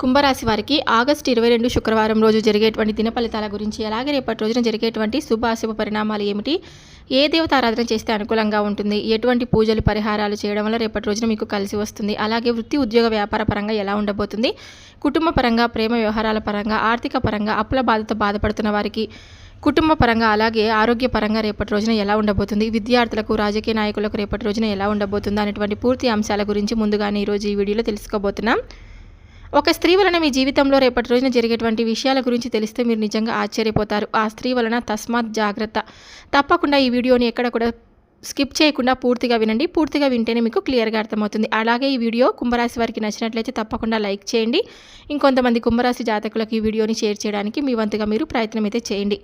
కుంభరాశి వారికి ఆగస్టు ఇరవై రెండు శుక్రవారం రోజు జరిగేటువంటి దిన ఫలితాల గురించి అలాగే రేపటి రోజున జరిగేటువంటి శుభ అశుభ పరిణామాలు ఏమిటి? ఏ దేవత ఆరాధన చేస్తే అనుకూలంగా ఉంటుంది? ఎటువంటి పూజలు పరిహారాలు చేయడం వల్ల రేపటి రోజున మీకు కలిసి వస్తుంది? అలాగే వృత్తి ఉద్యోగ వ్యాపార పరంగా ఎలా ఉండబోతుంది? కుటుంబ పరంగా ప్రేమ వ్యవహారాల పరంగా ఆర్థిక పరంగా అప్పుల బాధతో బాధపడుతున్న వారికి కుటుంబ పరంగా అలాగే ఆరోగ్య పరంగా రేపటి రోజున ఎలా ఉండబోతుంది? విద్యార్థులకు రాజకీయ నాయకులకు రేపటి రోజున ఎలా ఉండబోతుంది? అనేటువంటి పూర్తి అంశాల గురించి ముందుగానే ఈరోజు ఈ వీడియోలో తెలుసుకోబోతున్నాం. ఒక స్త్రీ వలన మీ జీవితంలో రేపటి రోజున జరిగేటువంటి విషయాల గురించి తెలిస్తే మీరు నిజంగా ఆశ్చర్యపోతారు. ఆ స్త్రీ వలన తస్మాత్ జాగ్రత్త. తప్పకుండా ఈ వీడియోని ఎక్కడ కూడా స్కిప్ చేయకుండా పూర్తిగా వినండి. పూర్తిగా వింటేనే మీకు క్లియర్గా అర్థమవుతుంది. అలాగే ఈ వీడియో కుంభరాశి వారికి నచ్చినట్లయితే తప్పకుండా లైక్ చేయండి. ఇంకొంతమంది కుంభరాశి జాతకులకు ఈ వీడియోని షేర్ చేయడానికి మీ వంతుగా మీరు ప్రయత్నం అయితే చేయండి.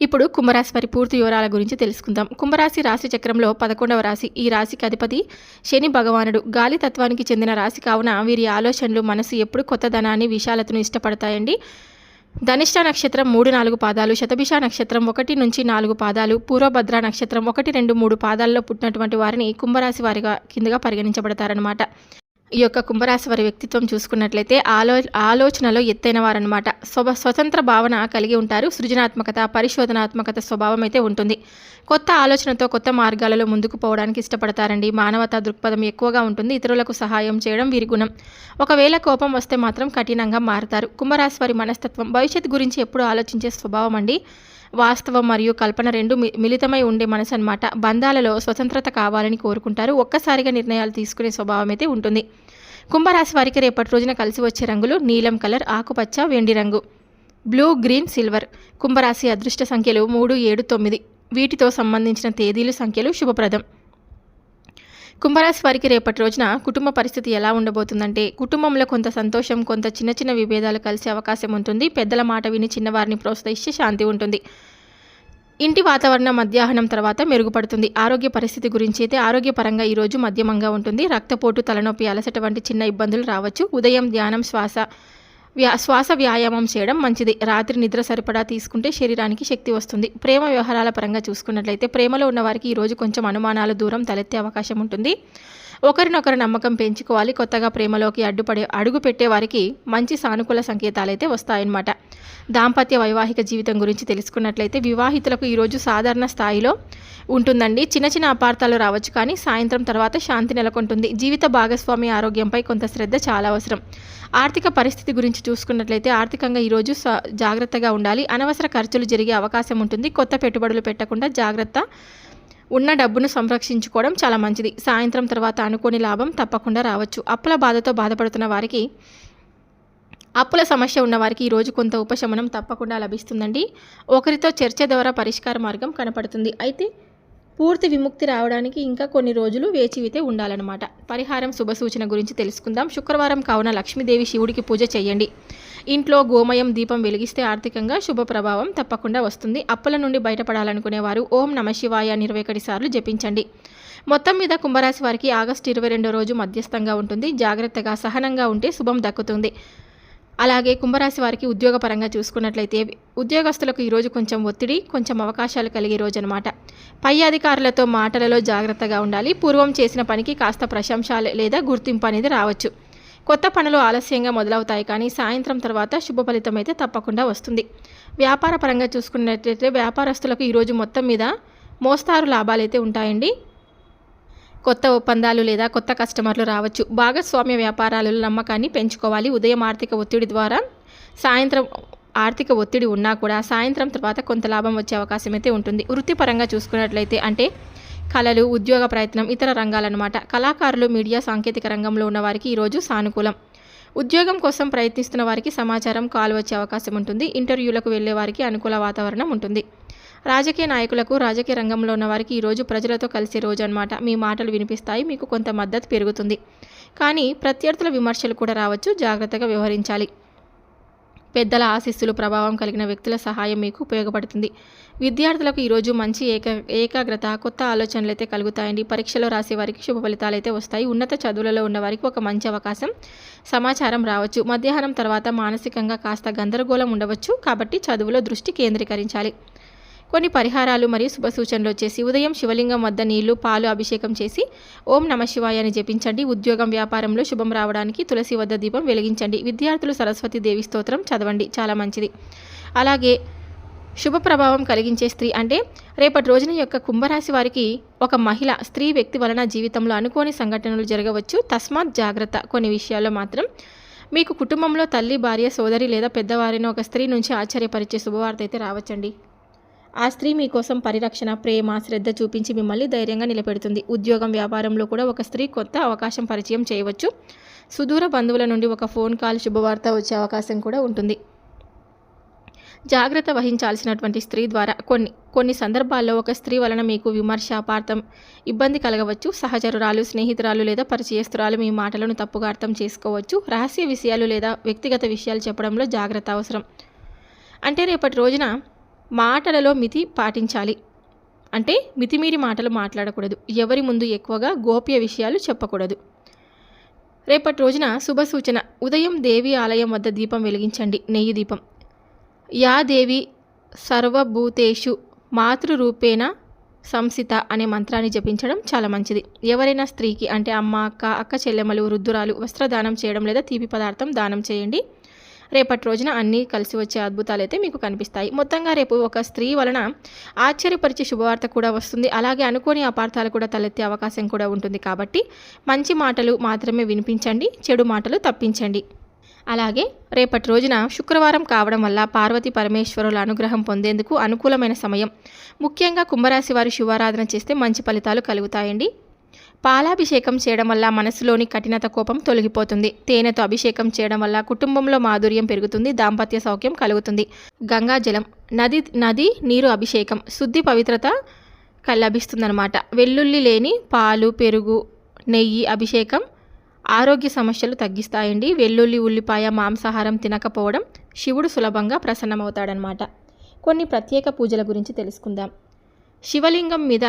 ఇప్పుడు కుంభరాశి వారి పూర్తి వివరాల గురించి తెలుసుకుందాం. కుంభరాశి రాశి చక్రంలో పదకొండవ రాశి ఈ రాశికి అధిపతి శని భగవానుడు. గాలి తత్వానికి చెందిన రాశి కావున వీరి ఆలోచనలు మనసు ఎప్పుడు కొత్త ధనాన్ని విశాలతను ఇష్టపడతాయండి. ధనిష్ట నక్షత్రం మూడు నాలుగు పాదాలు శతభిష నక్షత్రం ఒకటి నుంచి నాలుగు పాదాలు పూర్వభద్ర నక్షత్రం ఒకటి రెండు మూడు పాదాల్లో పుట్టినటువంటి వారిని కుంభరాశి వారిగా కిందగా పరిగణించబడతారనమాట ఈ యొక్క కుంభరాశి వారి వ్యక్తిత్వం చూసుకున్నట్లయితే ఆలో ఆలోచనలో ఎత్తైన వారనమాట స్వ స్వతంత్ర భావన కలిగి ఉంటారు. సృజనాత్మకత పరిశోధనాత్మకత స్వభావం అయితే ఉంటుంది. కొత్త ఆలోచనతో కొత్త మార్గాలలో ముందుకు పోవడానికి ఇష్టపడతారండి. మానవతా దృక్పథం ఎక్కువగా ఉంటుంది. ఇతరులకు సహాయం చేయడం వీరి గుణం. ఒకవేళ కోపం వస్తే మాత్రం కఠినంగా మారుతారు. కుంభరాశి వారి మనస్తత్వం భవిష్యత్తు గురించి ఎప్పుడు ఆలోచించే స్వభావం అండి. వాస్తవం మరియు కల్పన రెండు మిళితమై ఉండే మనసు అనమాట బంధాలలో స్వతంత్రత కావాలని కోరుకుంటారు. ఒక్కసారిగా నిర్ణయాలు తీసుకునే స్వభావం అయితే ఉంటుంది. కుంభరాశి వారికి రేపటి రోజున కలిసి వచ్చే రంగులు నీలం కలర్ ఆకుపచ్చ వెండి రంగు. Blue green silver. కుంభరాశి అదృష్ట సంఖ్యలు మూడు ఏడు తొమ్మిది. వీటితో సంబంధించిన తేదీలు సంఖ్యలు శుభప్రదం. కుంభరాశి వారికి రేపటి రోజున కుటుంబ పరిస్థితి ఎలా ఉండబోతుందంటే కుటుంబంలో కొంత సంతోషం కొంత చిన్న చిన్న విభేదాలు కలిసే అవకాశం ఉంటుంది. పెద్దల మాట విని చిన్నవారిని ప్రోత్సహిస్తే శాంతి ఉంటుంది. ఇంటి వాతావరణం మధ్యాహ్నం తర్వాత మెరుగుపడుతుంది. ఆరోగ్య పరిస్థితి గురించి అయితే ఆరోగ్యపరంగా ఈరోజు మధ్యమంగా ఉంటుంది. రక్తపోటు తలనొప్పి అలసట వంటి చిన్న ఇబ్బందులు రావచ్చు. ఉదయం ధ్యానం శ్వాస వ్యా శ్వాస వ్యాయామం చేయడం మంచిది. రాత్రి నిద్ర సరిపడా తీసుకుంటే శరీరానికి శక్తి వస్తుంది. ప్రేమ వ్యవహారాల పరంగా చూసుకున్నట్లయితే ప్రేమలో ఉన్న వారికి ఈరోజు కొంచెం అనుమానాలు దూరం తలెత్తే అవకాశం ఉంటుంది. ఒకరినొకరు నమ్మకం పెంచుకోవాలి కొత్తగా ప్రేమలోకి అడ్డుపడే అడుగు పెట్టే వారికి మంచి సానుకూల సంకేతాలు అయితే వస్తాయన్నమాట. దాంపత్య వైవాహిక జీవితం గురించి తెలుసుకున్నట్లయితే వివాహితులకు ఈరోజు సాధారణ స్థాయిలో ఉంటుందండి. చిన్న చిన్న అపార్థాలు రావచ్చు కానీ సాయంత్రం తర్వాత శాంతి నెలకొంటుంది. జీవిత భాగస్వామి ఆరోగ్యంపై కొంత శ్రద్ధ చాలా అవసరం. ఆర్థిక పరిస్థితి గురించి చూసుకున్నట్లయితే ఆర్థికంగా ఈరోజు జాగ్రత్తగా ఉండాలి. అనవసర ఖర్చులు జరిగే అవకాశం ఉంటుంది. కొత్త పెట్టుబడులు పెట్టకుండా జాగ్రత్త ఉన్న డబ్బును సంరక్షించుకోవడం చాలా మంచిది. సాయంత్రం తర్వాత అనుకోని లాభం తప్పకుండా రావచ్చు. అప్పుల బాధతో బాధపడుతున్న వారికి అప్పుల సమస్య ఉన్న వారికి ఈరోజు కొంత ఉపశమనం తప్పకుండా లభిస్తుందండి. ఒకరితో చర్చ ద్వారా పరిష్కార మార్గం కనపడుతుంది. అయితే పూర్తి విముక్తి రావడానికి ఇంకా కొన్ని రోజులు వేచివితే ఉండాలన్నమాట. పరిహారం శుభసూచన గురించి తెలుసుకుందాం. శుక్రవారం కావున లక్ష్మీదేవి శివుడికి పూజ చేయండి. ఇంట్లో గోమయం దీపం వెలిగిస్తే ఆర్థికంగా శుభ ప్రభావం తప్పకుండా వస్తుంది. అప్పుల నుండి బయటపడాలనుకునేవారు ఓం నమ శివాయ ఇరవై సార్లు జపించండి. మొత్తం మీద కుంభరాశి వారికి ఆగస్టు ఇరవై రెండో రోజు మధ్యస్థంగా ఉంటుంది. జాగ్రత్తగా సహనంగా ఉంటే శుభం దక్కుతుంది. అలాగే కుంభరాశి వారికి ఉద్యోగపరంగా చూసుకున్నట్లయితే ఉద్యోగస్తులకు ఈరోజు కొంచెం ఒత్తిడి కొంచెం అవకాశాలు కలిగే రోజు అనమాట పై అధికారులతో మాటలలో జాగ్రత్తగా ఉండాలి. పూర్వం చేసిన పనికి కాస్త ప్రశంస లేదా గుర్తింపు అనేది రావచ్చు. కొత్త పనులు ఆలస్యంగా మొదలవుతాయి కానీ సాయంత్రం తర్వాత శుభ ఫలితం అయితే తప్పకుండా వస్తుంది. వ్యాపార పరంగా చూసుకున్నట్లయితే వ్యాపారస్తులకు ఈరోజు మొత్తం మీద మోస్తారు లాభాలైతే ఉంటాయండి. కొత్త ఒప్పందాలు లేదా కొత్త కస్టమర్లు రావచ్చు. భాగస్వామ్య వ్యాపారాలలో నమ్మకాన్ని పెంచుకోవాలి. ఉదయం ఆర్థిక ఒత్తిడి ద్వారా సాయంత్రం ఆర్థిక ఒత్తిడి ఉన్నా కూడా సాయంత్రం తర్వాత కొంత లాభం వచ్చే అవకాశం అయితే ఉంటుంది. వృత్తిపరంగా చూసుకున్నట్లయితే అంటే కళలు ఉద్యోగ ప్రయత్నం ఇతర రంగాలన్నమాట. కళాకారులు మీడియా సాంకేతిక రంగంలో ఉన్న వారికి ఈరోజు సానుకూలం. ఉద్యోగం కోసం ప్రయత్నిస్తున్న వారికి సమాచారం కాల్ వచ్చే అవకాశం ఉంటుంది. ఇంటర్వ్యూలకు వెళ్ళే వారికి అనుకూల వాతావరణం ఉంటుంది. రాజకీయ నాయకులకు రాజకీయ రంగంలో ఉన్న వారికి ఈరోజు ప్రజలతో కలిసే రోజు అనమాట మీ మాటలు వినిపిస్తాయి మీకు కొంత మద్దతు పెరుగుతుంది. కానీ ప్రత్యర్థుల విమర్శలు కూడా రావచ్చు. జాగ్రత్తగా వ్యవహరించాలి. పెద్దల ఆశీస్సులు ప్రభావం కలిగిన వ్యక్తుల సహాయం మీకు ఉపయోగపడుతుంది. విద్యార్థులకు ఈరోజు మంచి ఏక ఏకాగ్రత కొత్త ఆలోచనలు అయితే కలుగుతాయండి. పరీక్షలో రాసే వారికి శుభ ఫలితాలు అయితే వస్తాయి. ఉన్నత చదువులలో ఉన్న వారికి ఒక మంచి అవకాశం సమాచారం రావచ్చు. మధ్యాహ్నం తర్వాత మానసికంగా కాస్త గందరగోళం ఉండవచ్చు. కాబట్టి చదువులో దృష్టి కేంద్రీకరించాలి. కొన్ని పరిహారాలు మరియు శుభ సూచనలు వచ్చేసి ఉదయం శివలింగం వద్ద నీళ్ళు పాలు అభిషేకం చేసి ఓం నమ శివాయ అని జపించండి. ఉద్యోగం వ్యాపారంలో శుభం రావడానికి తులసి వద్ద దీపం వెలిగించండి. విద్యార్థులు సరస్వతి దేవి స్తోత్రం చదవండి. చాలా మంచిది. అలాగే శుభ ప్రభావం కలిగించే స్త్రీ అంటే రేపటి రోజున యొక్క కుంభరాశి వారికి ఒక మహిళ స్త్రీ వ్యక్తి వలన జీవితంలో అనుకోని సంఘటనలు జరగవచ్చు. తస్మాత్ జాగ్రత్త. కొన్ని విషయాల్లో మాత్రం మీకు కుటుంబంలో తల్లి భార్య సోదరి లేదా పెద్దవారిని ఒక స్త్రీ నుంచి ఆశ్చర్యపరిచే శుభవార్త అయితే రావచ్చండి. ఆ స్త్రీ మీకోసం పరిరక్షణ ప్రేమ శ్రద్ధ చూపించి మిమ్మల్ని ధైర్యంగా నిలబెడుతుంది. ఉద్యోగం వ్యాపారంలో కూడా ఒక స్త్రీ కొత్త అవకాశం పరిచయం చేయవచ్చు. సుదూర బంధువుల నుండి ఒక ఫోన్ కాల్ శుభవార్త వచ్చే అవకాశం కూడా ఉంటుంది. జాగ్రత్త వహించాల్సినటువంటి స్త్రీ ద్వారా కొన్ని కొన్ని సందర్భాల్లో ఒక స్త్రీ వలన మీకు విమర్శ అపార్థం ఇబ్బంది కలగవచ్చు. సహచరురాలు స్నేహితురాలు లేదా పరిచయస్తురాలు మీ మాటలను తప్పుగా అర్థం చేసుకోవచ్చు. రహస్య విషయాలు లేదా వ్యక్తిగత విషయాలు చెప్పడంలో జాగ్రత్త అవసరం. అంటే రేపటి రోజున మాటలలో మితి పాటించాలి. అంటే మితిమీరి మాటలు మాట్లాడకూడదు. ఎవరి ముందు ఎక్కువగా గోప్య విషయాలు చెప్పకూడదు. రేపటి రోజున శుభ సూచన. ఉదయం దేవి ఆలయం వద్ద దీపం వెలిగించండి. నెయ్యి దీపం. యా దేవి సర్వభూతేషు మాతృరూపేణ సంసిత అనే మంత్రాన్ని జపించడం చాలా మంచిది. ఎవరైనా స్త్రీకి అంటే అమ్మ అక్క అక్క చెల్లెమ్మలు వృద్ధురాలు వస్త్రదానం చేయడం లేదా తీపి పదార్థం దానం చేయండి. రేపటి రోజున అన్నీ కలిసి వచ్చే అద్భుతాలు అయితే మీకు కనిపిస్తాయి. మొత్తంగా రేపు ఒక స్త్రీ వలన ఆశ్చర్యపరిచే శుభవార్త కూడా వస్తుంది. అలాగే అనుకోని అపార్థాలు కూడా తలెత్తే అవకాశం కూడా ఉంటుంది కాబట్టి మంచి మాటలు మాత్రమే వినిపించండి చెడు మాటలు తప్పించండి. అలాగే రేపటి రోజున శుక్రవారం కావడం వల్ల పార్వతి పరమేశ్వరుల అనుగ్రహం పొందేందుకు అనుకూలమైన సమయం. ముఖ్యంగా కుంభరాశి వారు శివారాధన చేస్తే మంచి ఫలితాలు కలుగుతాయండి. పాలాభిషేకం చేయడం వల్ల మనసులోని కఠినత కోపం తొలగిపోతుంది. తేనెతో అభిషేకం చేయడం వల్ల కుటుంబంలో మాధుర్యం పెరుగుతుంది దాంపత్య సౌఖ్యం కలుగుతుంది. గంగాజలం నది నది నీరు అభిషేకం శుద్ధి పవిత్రత లభిస్తుందన్నమాట. వెల్లుల్లి లేని పాలు పెరుగు నెయ్యి అభిషేకం ఆరోగ్య సమస్యలు తగ్గిస్తాయండి. వెల్లుల్లి ఉల్లిపాయ మాంసాహారం తినకపోవడం శివుడు సులభంగా ప్రసన్నమవుతాడనమాట కొన్ని ప్రత్యేక పూజల గురించి తెలుసుకుందాం. శివలింగం మీద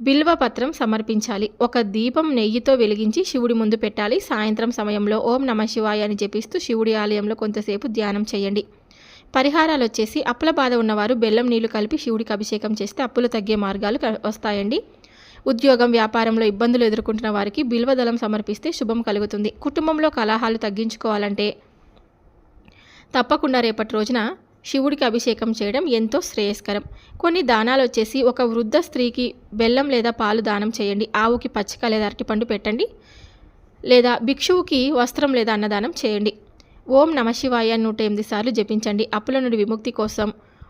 బిల్వపత్రం సమర్పించాలి. ఒక దీపం నెయ్యితో వెలిగించి శివుడి ముందు పెట్టాలి. సాయంత్రం సమయంలో ఓం నమ శివాయ అని జపిస్తూ శివుడి ఆలయంలో కొంతసేపు ధ్యానం చేయండి. పరిహారాలు వచ్చేసి అప్పుల బాధ ఉన్నవారు బెల్లం నీళ్ళు కలిపి శివుడికి అభిషేకం చేస్తే అప్పులు తగ్గే మార్గాలు వస్తాయండి. ఉద్యోగం వ్యాపారంలో ఇబ్బందులు ఎదుర్కొంటున్న వారికి బిల్వదళం సమర్పిస్తే శుభం కలుగుతుంది. కుటుంబంలో కలహాలు తగ్గించుకోవాలంటే తప్పకుండా రేపటి రోజున శివుడికి అభిషేకం చేయడం ఎంతో శ్రేయస్కరం. కొన్ని దానాలు వచ్చేసి ఒక వృద్ధ స్త్రీకి బెల్లం లేదా పాలు దానం చేయండి. ఆవుకి పచ్చిక లేదా అరటిపండు పెట్టండి. లేదా భిక్షువుకి వస్త్రం లేదా అన్నదానం చేయండి. ఓం నమశివాయ నూట ఎనిమిది సార్లు జపించండి. అప్పుల నుండి విముక్తి కోసం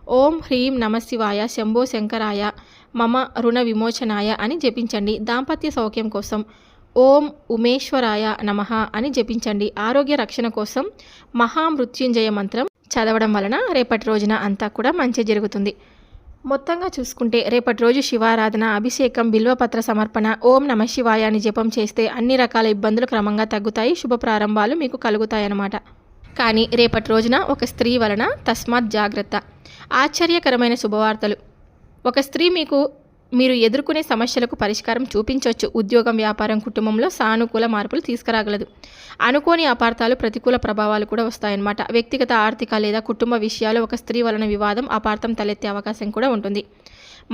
ఓం హ్రీం నమశివాయ శంభో శంకరాయ మమ రుణ విమోచనాయ అని జపించండి. దాంపత్య సౌఖ్యం కోసం ఓం ఉమేశ్వరాయ నమ అని జపించండి. ఆరోగ్య రక్షణ కోసం మహామృత్యుంజయ మంత్రం చదవడం వలన రేపటి రోజున అంతా కూడా మంచి జరుగుతుంది. మొత్తంగా చూసుకుంటే రేపటి రోజు శివారాధన అభిషేకం బిల్వపత్ర సమర్పణ ఓం నమ శివాయ అని జపం చేస్తే అన్ని రకాల ఇబ్బందులు క్రమంగా తగ్గుతాయి శుభ ప్రారంభాలు మీకు కలుగుతాయన్నమాట. కానీ రేపటి రోజున ఒక స్త్రీ వలన తస్మాత్ జాగ్రత్త. ఆశ్చర్యకరమైన శుభవార్తలు. ఒక స్త్రీ మీకు మీరు ఎదుర్కొనే సమస్యలకు పరిష్కారం చూపించవచ్చు. ఉద్యోగం వ్యాపారం కుటుంబంలో సానుకూల మార్పులు తీసుకురాగలదు. అనుకోని అపార్థాలు ప్రతికూల ప్రభావాలు కూడా వస్తాయన్నమాట. వ్యక్తిగత ఆర్థిక లేదా కుటుంబ విషయాలు ఒక స్త్రీ వలన వివాదం అపార్థం తలెత్తే అవకాశం కూడా ఉంటుంది.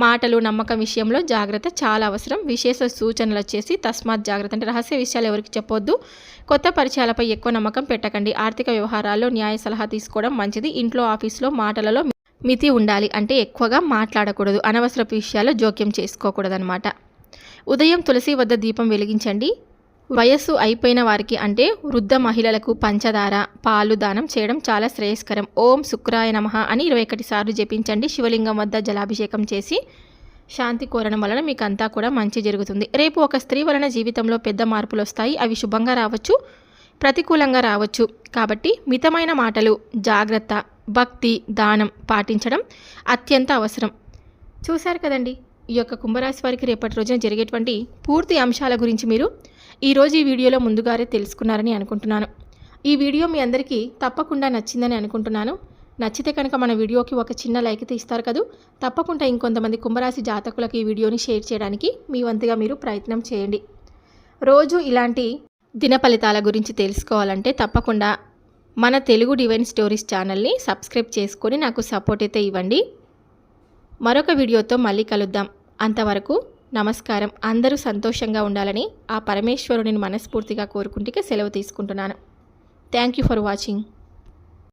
మాటలు నమ్మకం విషయంలో జాగ్రత్త చాలా అవసరం. విశేష సూచనలు వచ్చేసి తస్మాత్ జాగ్రత్త అంటే రహస్య విషయాలు ఎవరికి చెప్పొద్దు. కొత్త పరిచయాలపై ఎక్కువ నమ్మకం పెట్టకండి. ఆర్థిక వ్యవహారాల్లో న్యాయ సలహా తీసుకోవడం మంచిది. ఇంట్లో ఆఫీస్లో మాటలలో మితి ఉండాలి అంటే ఎక్కువగా మాట్లాడకూడదు. అనవసరపు విషయాల్లో జోక్యం చేసుకోకూడదు అనమాట ఉదయం తులసి వద్ద దీపం వెలిగించండి. వయస్సు అయిపోయిన వారికి అంటే వృద్ధ మహిళలకు పంచదార పాలు దానం చేయడం చాలా శ్రేయస్కరం. ఓం శుక్రాయ నమ అని ఇరవై ఒకటి సార్లు జపించండి. శివలింగం వద్ద జలాభిషేకం చేసి శాంతి కోరడం వలన మీకు అంతా కూడా మంచి జరుగుతుంది. రేపు ఒక స్త్రీ వలన జీవితంలో పెద్ద మార్పులు వస్తాయి అవి శుభంగా రావచ్చు. ప్రతికూలంగా రావచ్చు. కాబట్టి మితమైన మాటలు జాగ్రత్త భక్తి దానం పాటించడం అత్యంత అవసరం. చూశారు కదండి ఈ యొక్క కుంభరాశి వారికి రేపటి రోజున జరిగేటువంటి పూర్తి అంశాల గురించి మీరు ఈరోజు ఈ వీడియోలో ముందుగానే తెలుసుకున్నారని అనుకుంటున్నాను. ఈ వీడియో మీ అందరికీ తప్పకుండా నచ్చిందని అనుకుంటున్నాను. నచ్చితే కనుక మన వీడియోకి ఒక చిన్న లైక్ అయితే ఇస్తారు కదూ. తప్పకుండా ఇంకొంతమంది కుంభరాశి జాతకులకు ఈ వీడియోని షేర్ చేయడానికి మీ వంతుగా మీరు ప్రయత్నం చేయండి. రోజు ఇలాంటి దిన ఫలితాల గురించి తెలుసుకోవాలంటే తప్పకుండా మన తెలుగు డివైన్ స్టోరీస్ ఛానల్ని సబ్స్క్రైబ్ చేసుకొని నాకు సపోర్ట్ అయితే ఇవ్వండి. మరొక వీడియోతో మళ్ళీ కలుద్దాం. అంతవరకు నమస్కారం. అందరూ సంతోషంగా ఉండాలని ఆ పరమేశ్వరుని మనస్ఫూర్తిగా కోరుకుంటే సెలవు తీసుకుంటున్నాను. Thank you for watching.